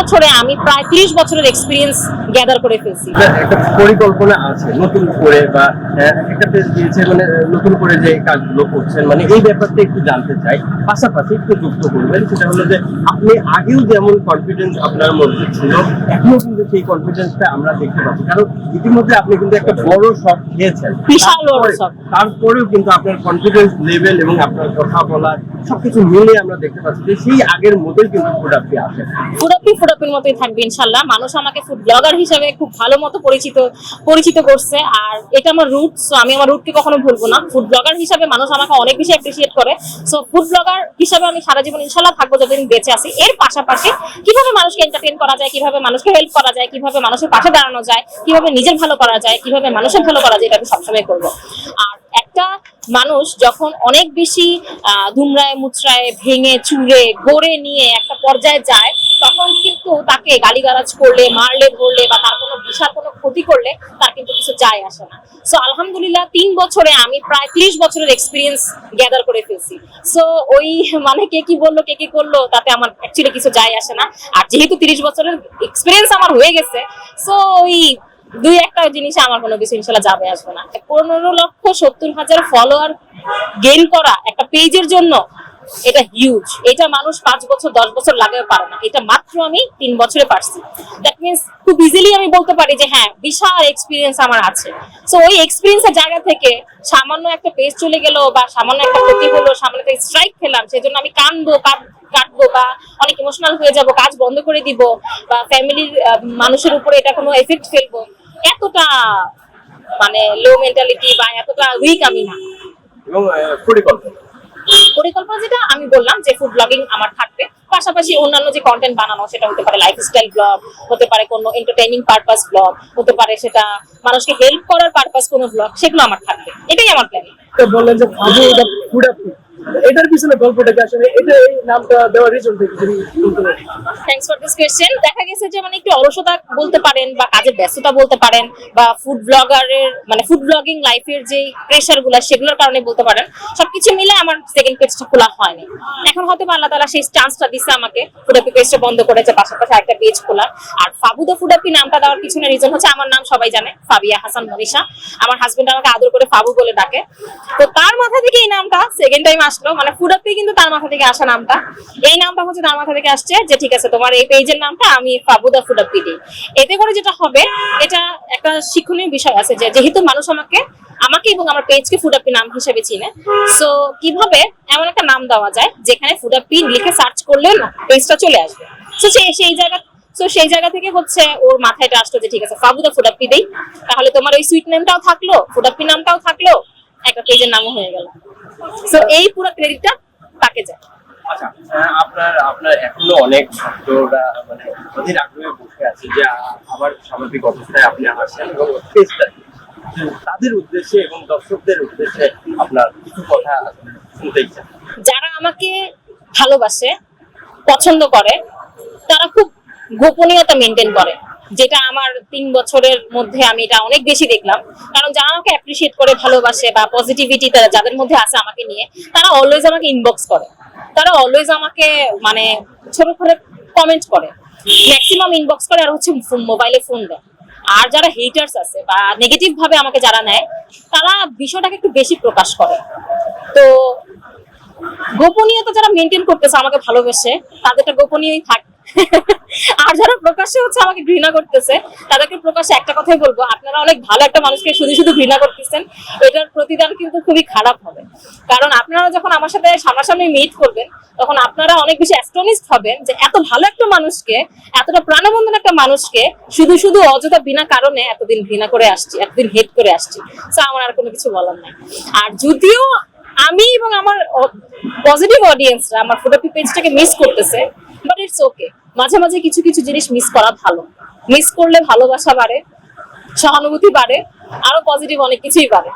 বছরে আমি প্রায় তিরিশ বছরের এক্সপিরিয়েন্স গ্যাদার করে ফেলছি। একটা পরিকল্পনা আছে নতুন করে বা একটা পেজ দিয়েছে মানে নতুন করে যে কাজগুলো করছেন মানে এই ব্যাপারটা একটু জানতে চাই। পাশাপাশি একটু যুক্ত করবেন সেটা হলো যে আপনি আগেও যেমন কনফিডেন্স আপনার মধ্যে ছিল এখনও কিন্তু সেই কনফিডেন্সটা আমরা দেখতে পাচ্ছি। কারণ ইতিমধ্যে আপনি কিন্তু একটা বড় শখ খেয়েছেন। বিশাল বড় shock। তারপরেও কিন্তু আপনার কনফিডেন্স লেভেল এবং আপনার কথা বলা সবকিছু মিলে আমরা দেখতে পাচ্ছি সেই আগের মতোই কিন্তু প্রোডাক্টটি আসে। ফুডাপি ফুডাপির মতোই থাকবে, ইনশাল্লাহ। মানুষ আমাকে ফুড ব্লগার খুব ভালো মতো পরিচিত পরিচিত করছে। আর এটা আমার রুট আমি আমার রুটকে কখনো ভুলবো না। ফুড ব্লগার হিসেবে মানুষ আমাকে অনেক বেশি অ্যাপ্রিসিয়েট করে। সো ফুড ব্লগার হিসেবে আমি সারা জীবন ইনশাল্লাহ থাকব যতদিন বেঁচে আছি। এর পাশাপাশি কীভাবে মানুষকে এন্টারটেন করা যায়, কীভাবে মানুষকে হেল্প করা যায়, কীভাবে মানুষের পাশে দাঁড়ানো যায়, কীভাবে নিজের ভালো করা যায়, কীভাবে মানুষের ভালো করা যায়, এটা আমি সবসময় করব। একটা মানুষ যখন অনেক বেশি ধুমরায়, মুচড়ায়, ভেঙে, চুরে, গড়ে নিয়ে একটা পর্যায়ে যায়, তখন কিন্তু তাকে গালিগালাজ করলে, মারলে, ধরলে বা তার কোনো বিশাল কোনো ক্ষতি করলে তার কিন্তু কিছু যায় আসে না। সো আলহামদুলিল্লাহ, তিন বছরে আমি প্রায় তিরিশ বছরের এক্সপিরিয়েন্স গ্যাদার করে ফেলছি। সো ওই মানে কে কি বলল, কে কি করল, তাতে আমার অ্যাকচুয়ালি কিছু যায় আসে না। আর যেহেতু তিরিশ বছরের এক্সপিরিয়েন্স আমার হয়ে গেছে সো ওই দুই একটা জিনিসে আমার কোনো কিছু ইনশাল্লাহ যাবে আসবে না। পনেরো লক্ষ সত্তর হাজার ফলোয়ার গেইন করা একটা পেজের জন্য এটা হিউজ এটা মানুষ পাঁচ বছর, দশ বছর লাগাতে পারে না। এটা মাত্র আমি তিন বছরে পারছি। দ্যাট মিনস খুব ইজিলি আমি বলতে পারি যে হ্যাঁ বিশাল এক্সপিরিয়েন্স আমার আছে। সো ওই এক্সপিরিয়েন্সের জায়গা থেকে সামান্য একটা পেজ চলে গেল বা সামান্য একটা ক্ষতি হলো, সামান্য একটা স্ট্রাইক খেলাম, সেজন্য আমি কানবো কাটবো বা অনেক ইমোশনাল হয়ে যাব, কাজ বন্ধ করে দিব বা ফ্যামিলির মানুষের উপরে এটা কোনো এফেক্ট ফেলব। এতটা মানে লো মেন্টালিটি বা এতটা উইক আমি না। এবং পরিকল্পনা। পরিকল্পনা যেটা আমি বললাম যে ফুড ব্লগিং আমার থাকবে। পাশাপাশি অন্যান্য যে কন্টেন্ট বানানো সেটা হতে পারে লাইফস্টাইল ব্লগ হতে পারে কোনো এন্টারটেইনিং পারপাস ব্লগ হতে পারে সেটা মানুষকে হেল্প করার পারপাস কোনো ব্লগ সেগুলো আমার থাকবে। এটাই আমার প্ল্যান তো বললেন যে ফুড এটার পিছনে গল্পটা কি আসলে এটা এই নামটা দেওয়ার রিজন থেকে পারেন। থ্যাংকস ফর দিস কোয়েশ্চেন দেখা গেছে যে মানে একটু অলসতা বলতে পারেন বা কাজের ব্যস্ততা বলতে পারেন বা ফুড ব্লগারের মানে ফুড ব্লগিং লাইফের যে প্রেশারগুলা, সেগুলোর কারণে বলতে পারেন। সবকিছু মিলে আমার সেকেন্ড পেজটা খোলা হয়নি। এখন হয়তো বা আল্লাহ তালা সেই চান্সটা দিচ্ছে আমাকে। ফুডাপি পেজটা বন্ধ করেছে পাশাপাশি একটা পেজ খোলা আর ফাবুদা ফুডাপি নামটা দেওয়ার পিছনে রিজন হচ্ছে, আমার নাম সবাই জানে, ফাবিয়া হাসান মনীষা। আমার হাজবেন্ড আমাকে আদর করে ফাবু বলে ডাকে। তো তার মাথা থেকে এই নামটা সেকেন্ড টাইম আসলো। মানে ফুডাপি কিন্তু তার মাথা থেকে আসা নামটা। এই নামটা হচ্ছে তার মাথা থেকে আসছে যে, ঠিক আছে, তোমার এই পেজের নামটা আমি ফাবুদা ফুডাপি দিই। এতে করে যেটা হবে, এটা একটা শিক্ষণীয় বিষয় আছে যে, যেহেতু মানুষ আমাকে আমাকে এবং আমার পেজকে ফুডাপি নাম হিসেবে চিনে সো কীভাবে এমন একটা নাম দেওয়া যায় যেখানে ফুডাপি লিখে সার্চ করলে পেজটা চলে আসবে। সো, সেই জায়গা তো সেই জায়গা থেকে হচ্ছে ওর মাথায় এটা আসলো যে, ঠিক আছে, ফাবুদা ফুডাপ্পি দেই। তাহলে তোমার ওই সুইট নেমটাও থাকল ফুডাপ্পি নামটাও থাকল, একটা পেজের নামও হয়ে গেল। সো এই পুরো ক্রেডিটটা তাকে যায়। আচ্ছা আপনার আপনার এখনও অনেক ছাত্ররা মানে অধীর আগ্রহে বসে আছে যে আবার স্বাভাবিক অবস্থায় আপনি আসেন এবং চেষ্টা তাদের উদ্দেশ্যে এবং দর্শকদের উদ্দেশ্যে আপনার কিছু কথা শুনতে ইচ্ছা। যারা আমাকে ভালোবাসে পছন্দ করে তারা খুব গোপনীয়তা মেনটেন করে। যেটা আমার তিন বছরের মধ্যে আমি এটা অনেক বেশি দেখলাম। কারণ যারা আমাকে অ্যাপ্রিসিয়েট করে, ভালোবাসে বা পজিটিভিটি যাদের মধ্যে আছে আমাকে নিয়ে, তারা অলওয়েজ আমাকে ইনবক্স করে। তারা অলওয়েজ আমাকে মানে ছোট করে কমেন্ট করে। ম্যাক্সিমাম ইনবক্স করে আর হচ্ছে মোবাইলে ফোন দেয়। আর যারা হেটার্স আছে বা নেগেটিভ ভাবে আমাকে যারা নেয়, তারা বিষয়টাকে একটু বেশি প্রকাশ করে। তো গোপনীয়তা যারা মেনটেন করতেছে, আমাকে ভালোবেসে, তাদেরটা গোপনীয়ই থাক। আর যারা প্রকাশ্যে হচ্ছে আমাকে ঘৃণা করতেছে, তাদেরকে প্রকাশ্যে একটা কথাই বলব, আপনারা অনেক ভালো একটা মানুষকে শুধু শুধু ঘৃণা করতেছেন, এটার প্রতিদান কিন্তু খুবই খারাপ হবে। কারণ আপনারা যখন আমার সাথে সামনাসামনি মিট করবেন, তখন আপনারা অনেক বেশি অ্যাস্টনিস্ট হবেন যে এত ভালো একটা মানুষকে, এতটা প্রাণবন্ধন একটা মানুষকে শুধু শুধু অযথা বিনা কারণে এতদিন ঘৃণা করে আসছি, এতদিন হেট করে আসছি। তো আমার আর কোনো কিছু বলার নাই। আর যদিও আমি এবং আমার পজিটিভ অডিয়েন্সরা আমার ফটোপি পেজটাকে মিস করতেছে বাট ইটস ওকে মাঝে মাঝে কিছু কিছু জিনিস মিস করা ভালো। মিস করলে ভালোবাসা বাড়ে, সহানুভূতি বাড়ে, আরও পজিটিভ অনেক কিছুই বাড়ে।